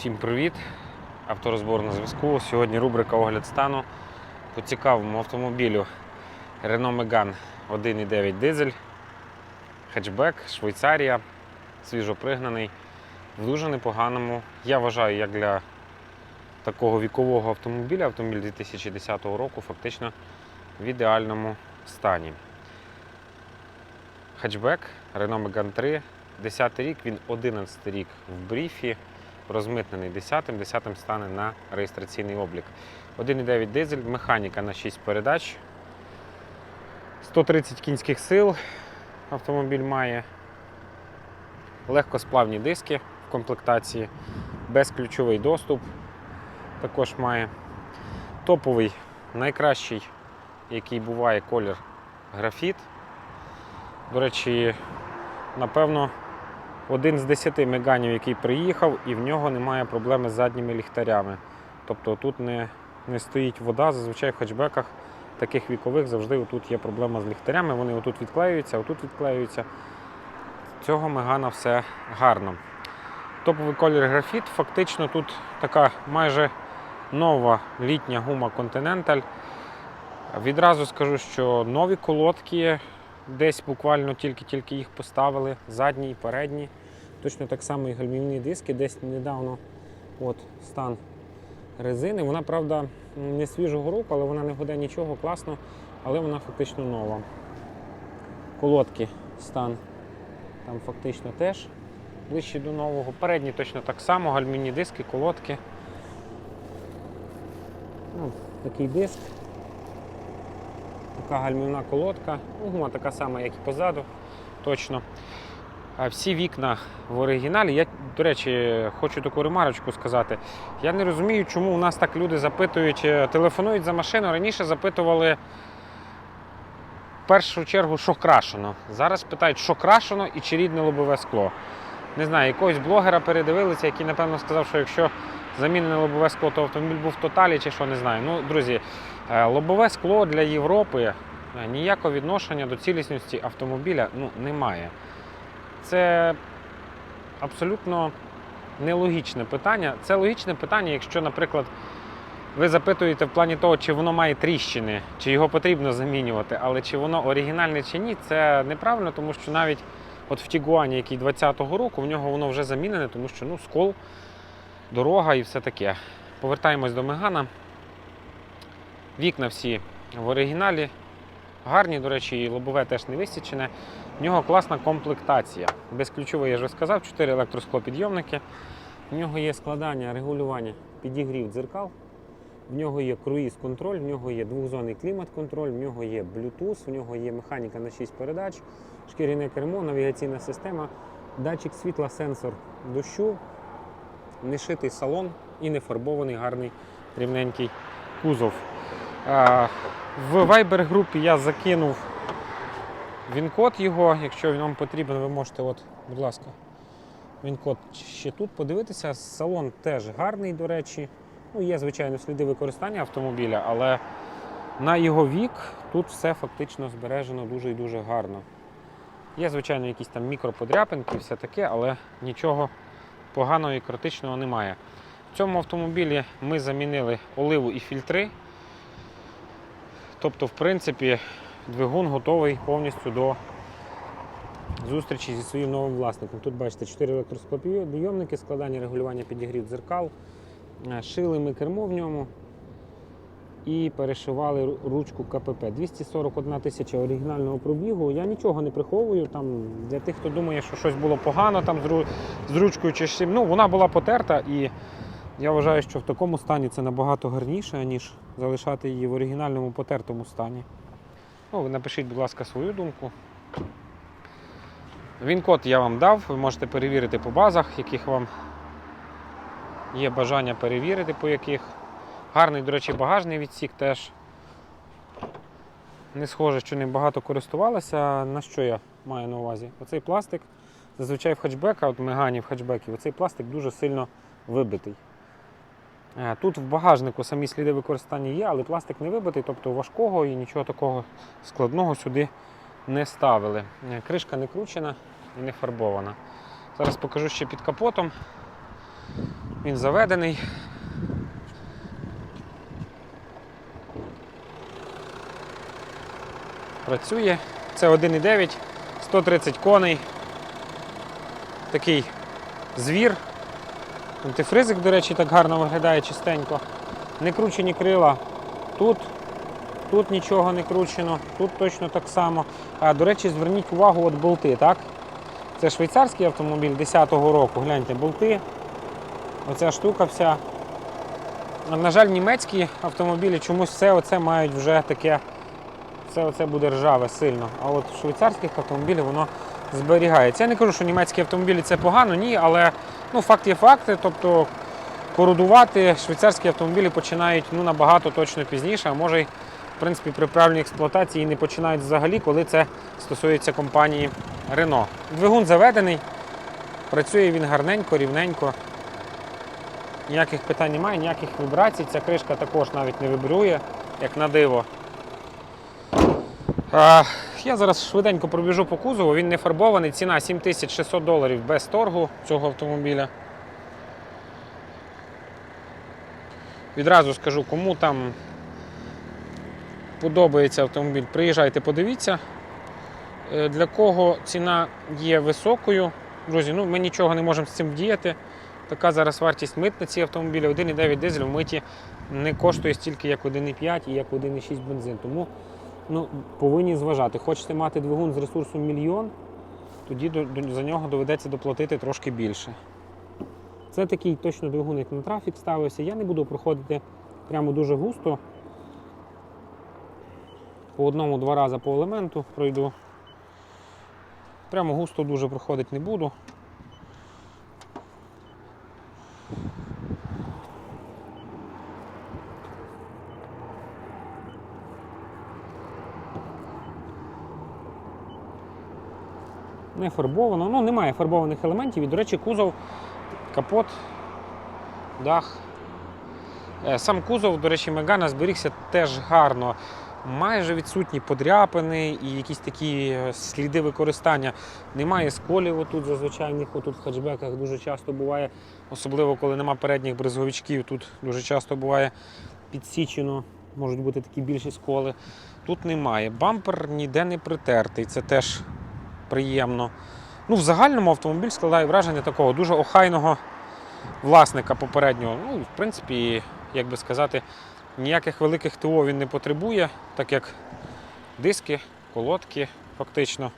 Всім привіт! Авторозбор на зв'язку. Сьогодні рубрика Огляд стану. По цікавому автомобілю Renault Megane 1.9 дизель, хетчбек, Швейцарія, свіжопригнаний, в дуже непоганому. Я вважаю, як для такого вікового автомобіля, автомобіль 2010 року, фактично в ідеальному стані. Хетчбек Renault Megane 3, 10 рік, він 11 рік в бріфі розмитнений 10-м, 10-м стане на реєстраційний облік. 1,9 дизель, механіка на 6 передач. 130 кінських сил автомобіль має. Легкосплавні диски в комплектації, безключовий доступ також має. Топовий, найкращий, який буває колір графіт. До речі, напевно, один з 10 меганів, який приїхав, і в нього немає проблеми з задніми ліхтарями. Тобто тут не, не стоїть вода. Зазвичай в хетчбеках таких вікових завжди тут є проблема з ліхтарями. Вони отут відклеюються, отут відклеюються. Цього мегана все гарно. Топовий колір графіт. Фактично тут така майже нова літня гума Continental. Відразу скажу, що нові колодки десь буквально тільки-тільки їх поставили, задні і передні. Точно так само і гальмівні диски, десь недавно от, стан резини. Вона, правда, не свіжого року, але вона не гуде нічого, класно, але вона фактично нова. Колодки стан там фактично теж ближче до нового. Передні точно так само, гальмівні диски, колодки. Ну, такий диск. Така гальмівна колодка. Ну, Гума така сама, як і позаду. Точно. Всі вікна в оригіналі. Я, до речі, хочу таку ремарочку сказати. Я не розумію, чому у нас так люди запитують, е, телефонують за машину. Раніше запитували в першу чергу, що крашено. Зараз питають, що крашено і чи рідне лобове скло. Не знаю, якогось блогера передивилися, який, напевно, сказав, що якщо замінене лобове скло, то автомобіль був в тоталі чи що, не знаю. Ну, друзі, е, лобове скло для Європи е, ніякого відношення до цілісності автомобіля ну, немає. Це абсолютно нелогічне питання. Це логічне питання, якщо, наприклад, ви запитуєте в плані того, чи воно має тріщини, чи його потрібно замінювати, але чи воно оригінальне чи ні, це неправильно, тому що навіть от в Тігуані, який 20-го року, в нього воно вже замінене, тому що ну, скол, дорога і все таке. Повертаємось до Мегана. Вікна всі в оригіналі. Гарні, до речі, і лобове теж не висічене. В нього класна комплектація. Безключовий, я вже сказав, 4 електросклопідйомники. В нього є складання, регулювання, підігрів дзеркал. В нього є круїз-контроль, в нього є двохзонний клімат-контроль, в нього є Bluetooth, в нього є механіка на 6 передач, шкіряне кермо, навігаційна система, датчик світла, сенсор дощу, нешитий салон і нефарбований гарний рівненький кузов. В Viber групі я закинув він-код його. Якщо він вам потрібен, ви можете, от, будь ласка, він-код ще тут подивитися. Салон теж гарний, до речі. Ну, є, звичайно, сліди використання автомобіля, але на його вік тут все фактично збережено дуже і дуже гарно. Є, звичайно, якісь там мікроподряпинки і все таке, але нічого поганого і критичного немає. В цьому автомобілі ми замінили оливу і фільтри. Тобто, в принципі, двигун готовий повністю до зустрічі зі своїм новим власником. Тут бачите 4 електросклопідйомники, складання регулювання підігрів дзеркал. Е, Шили ми кермо в ньому і перешивали ручку КПП. 241 тисяча оригінального пробігу. Я нічого не приховую. Там, для тих, хто думає, що щось було погано там з, ручкою чи чим. Ну, вона була потерта і я вважаю, що в такому стані це набагато гарніше, ніж залишати її в оригінальному потертому стані. Ну, напишіть, будь ласка, свою думку. Він-код я вам дав, ви можете перевірити по базах, яких вам є бажання перевірити, по яких. Гарний, до речі, багажний відсік теж. Не схоже, що ним багато користувалися. На що я маю на увазі? Оцей пластик, зазвичай в хетчбека, от мегані в хетчбеків, оцей пластик дуже сильно вибитий. Е, Тут в багажнику самі сліди використання є, але пластик не вибитий, тобто важкого і нічого такого складного сюди не ставили. Е, Кришка не кручена і не фарбована. Зараз покажу ще під капотом. Він заведений. Працює. Це 1,9, 130 коней. Такий звір. Антифризик, до речі, так гарно виглядає чистенько. Не кручені крила. Тут, тут нічого не кручено, тут точно так само. А, до речі, зверніть увагу, от болти, так? Це швейцарський автомобіль 10-го року. Гляньте, болти. Оця штука вся. На жаль, німецькі автомобілі чомусь все оце мають вже таке. Все оце буде ржаве сильно. А от в швейцарських автомобілях воно зберігається. Я не кажу, що німецькі автомобілі це погано, ні, але ну, факт є факти. Тобто кородувати швейцарські автомобілі починають ну, набагато точно пізніше, а може й в принципі при правильній експлуатації не починають взагалі, коли це стосується компанії Renault. Двигун заведений, працює він гарненько, рівненько. Ніяких питань немає, ніяких вібрацій. Ця кришка також навіть не вибрує, як на диво. Я зараз швиденько пробіжу по кузову, він не фарбований, ціна 7600 доларів без торгу цього автомобіля. Відразу скажу, кому там подобається автомобіль, приїжджайте, подивіться. Е, Для кого ціна є високою. Друзі, ну ми нічого не можемо з цим вдіяти. Така зараз вартість митниці автомобіля 1,9 дизель в миті не коштує стільки, як 1,5 і як 1,6 бензин. Тому ну, повинні зважати. Хочете мати двигун з ресурсом мільйон, тоді до- до- за нього доведеться доплатити трошки більше. Це такий точно двигун, як на трафік ставився. Я не буду проходити прямо дуже густо. По одному-два рази по елементу пройду. Прямо густо дуже проходити не буду. Не фарбовано, ну немає фарбованих елементів. І, до речі, кузов, капот, дах. Е, Сам кузов, до речі, Мегана зберігся теж гарно. Майже відсутні подряпини і якісь такі е, сліди використання. Немає сколів отут зазвичайних, отут в хетчбеках дуже часто буває, особливо коли нема передніх бризговичків, тут дуже часто буває підсічено, можуть бути такі більші сколи. Тут немає. Бампер ніде не притертий, це теж приємно. Ну, в загальному автомобіль складає враження такого дуже охайного власника попереднього. Ну, в принципі, як би сказати, ніяких великих ТО він не потребує, так як диски, колодки, фактично.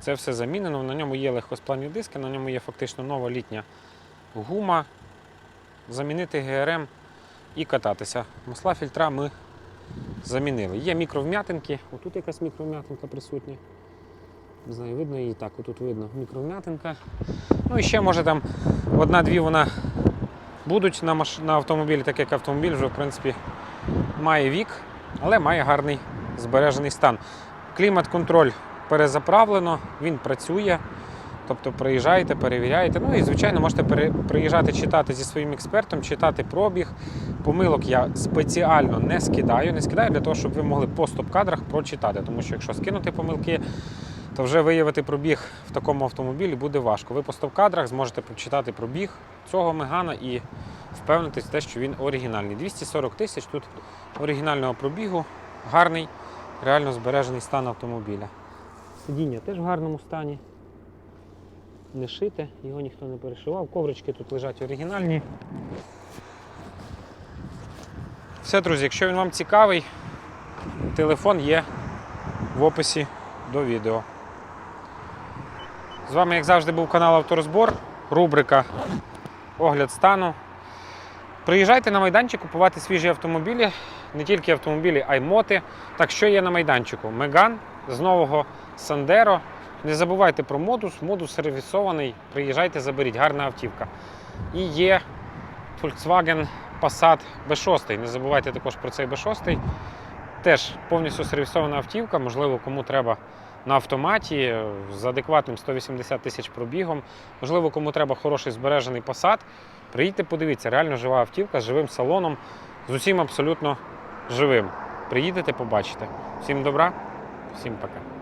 Це все замінено. На ньому є легкосплавні диски, на ньому є фактично нова літня гума. Замінити ГРМ і кататися. Масла фільтра ми замінили. Є мікровм'ятинки, отут якась мікровм'ятинка присутня. Не знаю, видно її так, отут видно мікровм'ятинка. Ну і ще може там одна-дві вона будуть на, маш... на автомобілі, так як автомобіль вже в принципі має вік, але має гарний збережений стан. Клімат-контроль перезаправлено, він працює. Тобто приїжджаєте, перевіряєте. Ну і звичайно можете приїжджати читати зі своїм експертом, читати пробіг. Помилок я спеціально не скидаю. Не скидаю для того, щоб ви могли по стоп-кадрах прочитати. Тому що якщо скинути помилки, то вже виявити пробіг в такому автомобілі буде важко. Ви по стоп-кадрах зможете прочитати пробіг цього мегана і впевнитись те, що він оригінальний. 240 тисяч тут оригінального пробігу, гарний, реально збережений стан автомобіля. Сидіння теж в гарному стані. Не шите, його ніхто не перешивав. Коврички тут лежать оригінальні. Все, друзі, якщо він вам цікавий, телефон є в описі до відео. З вами, як завжди, був канал Авторозбор, рубрика Огляд стану. Приїжджайте на майданчик купувати свіжі автомобілі, не тільки автомобілі, а й моти. Так що є на майданчику? Меган з нового Сандеро. Не забувайте про модус, модус сервісований. Приїжджайте, заберіть, гарна автівка. І є Volkswagen Passat B6. Не забувайте також про цей B6. Теж повністю сервісована автівка, можливо, кому треба на автоматі з адекватним 180 тисяч пробігом. Можливо, кому треба хороший збережений посад. Приїдьте, подивіться, реально жива автівка з живим салоном, з усім абсолютно живим. Приїдете, побачите. Всім добра, всім пока.